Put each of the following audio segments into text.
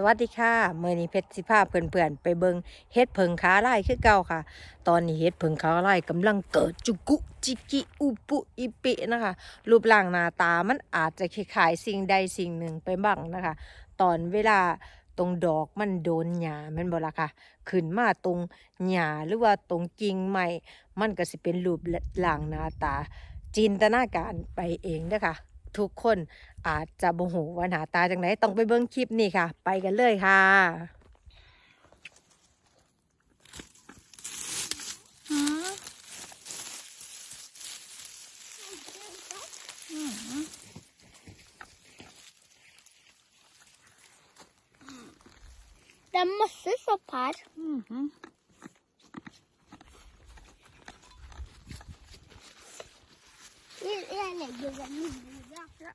สวัสดีค่ะเมื่อนี้เพชรสิพาเพื่อนๆไปเบิงเฮ็ดเพิงขาไล่คือเก่าค่ะ ตอนนี้เฮ็ดเพิงขาไล่กำลังเกิดจุกุจิกิอุปุอิปินะคะ รูปร่างหน้าตามันอาจจะคล้ายๆสิ่งใดสิ่งหนึ่งไปบ้างนะคะ ตอนเวลาตรงดอกมันโดนหญ้ามันบ่ล่ะค่ะขึ้นมาตรงหญ้าหรือว่าตรงกิ่งไม้มันก็สิเป็นรูปร่างหน้าตา จินตนาการไปเองเด้อค่ะ ทุกคนอาจจะโมโหว่าหนาตาจังไหนต้องไปเบิ่งคลิปนี่ค่ะ ไปกันเลยค่ะ Det er 一人领一个，你你要是。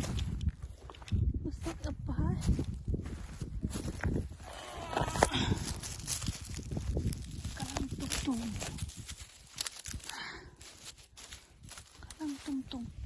똥똥 가랑똥똥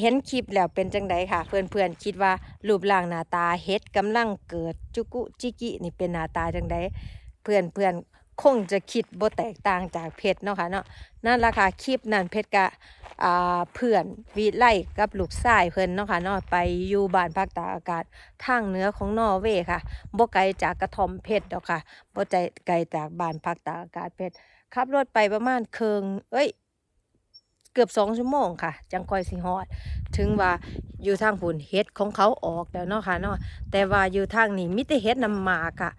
เห็นคลิปแล้วเป็นจังไดค่ะ เพื่อนๆคิดว่ารูปร่างหน้าตาเฮ็ดกำลังเกิดจุกุจิกินี่เป็นหน้าตาจังไดเพื่อนเพื่อนๆคงจะคิดบ่แตกต่างจากเพชรเนาะค่ะเนาะนั่นละค่ะคลิปนั้นเพชรกะอ่าเพื่อนวิไล่กับลูกชายเพิ่อนเนาะค่ะเนาะไปอยู่บ้านพักตากอากาศทางเหนือของนอร์เวย์ค่ะบ่ไกลจากกระท่อมเพชรดอกค่ะบ่ใจไกลจากบ้านพักตากอากาศเพชรขับรถไปประมาณเครึ่งเอ้ย เกือบสองชั่วโมงค่ะ จังคอยสิฮอด ถึงว่าอยู่ทางผุนเฮ็ดของเขาออกแล้วเนาะค่ะเนาะแต่ว่าอยู่ทางนี้มิแต่เฮ็ดนำหมาค่ะ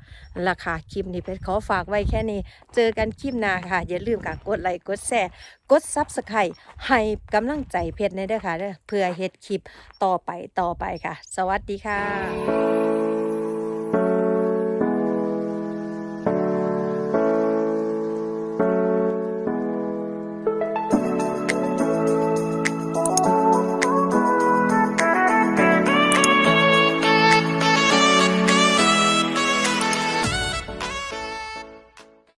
ราคาคลิปนี้เพชรขอฝากไว้แค่นี้ เจอกันคลิปหน้าค่ะ อย่าลืมค่ะกดไลค์กดแชร์กด Subscribe ให้กำลังใจเพชรในเด้อค่ะเด้อเพื่อเฮ็ดคลิปต่อไปต่อไปค่ะ สวัสดีค่ะ